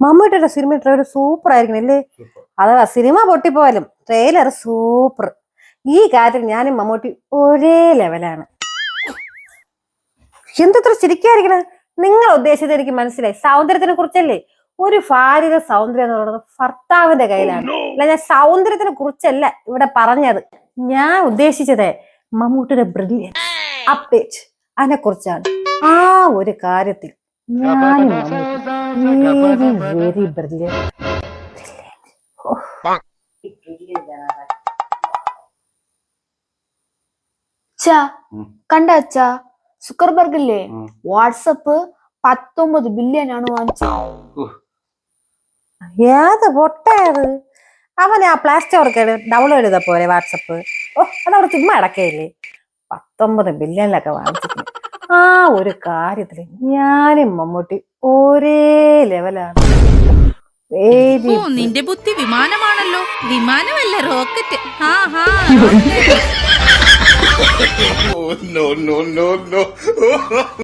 മമ്മൂട്ടിയുടെ cinema trailer super ആയിരിക്കണം അല്ലേ? അഥവാ സിനിമ പൊട്ടിപ്പോയാലും ട്രെയിലർ സൂപ്പർ ഈ കാര്യത്തിൽ ഞാനും മമ്മൂട്ടി ഒരേ ലെവലാണ് എന്തത്ര ചിരിക്കാതിരിക്കണ നിങ്ങൾ ഉദ്ദേശിച്ചത് എനിക്ക് മനസ്സിലായി. സൗന്ദര്യത്തിനെ കുറിച്ചല്ലേ? ഒരു ഭാര്യയുടെ സൗന്ദര്യം എന്ന് പറയുന്നത് ഭർത്താവിന്റെ കയ്യിലാണ്. അല്ല ഞാൻ സൗന്ദര്യത്തിനെ കുറിച്ചല്ല ഇവിടെ പറഞ്ഞത്. ഞാൻ ഉദ്ദേശിച്ചത് മമ്മൂട്ടിയുടെ ബ്രില്യൻ അപ്ഡേറ്റ് അതിനെ കുറിച്ചാണ്. ആ ഒരു കാര്യത്തിൽ ഞാനും വെരി വെരി ബ്രില്യൻ കണ്ട അച്ഛാ സുക്കർബർഗ് ഇല്ലേ വാട്സപ്പ് പത്തൊമ്പത് ബില്യൺ ആണ് വാങ്ങിച്ചത്. ഏത് പൊട്ടയത് അവനെ ആ പ്ലേ സ്റ്റോർക്ക് ഡൗൺലോഡ് ചെയ്ത പോലെ വാട്സപ്പ്. ഓ അതവിടെ ചുമ്മാ അടക്കയില്ലേ പത്തൊമ്പത് ബില്യണിലൊക്കെ വാങ്ങിച്ചിട്ടുണ്ട്. ആ ഒരു കാര്യത്തിൽ ഞാനും മമ്മൂട്ടി ഒരേ ലെവലാണ് ഓ നിന്റെ ബുദ്ധി വിമാനമാണല്ലോ. വിമാനമല്ല റോക്കറ്റ് ഹാ no no, no, no, no.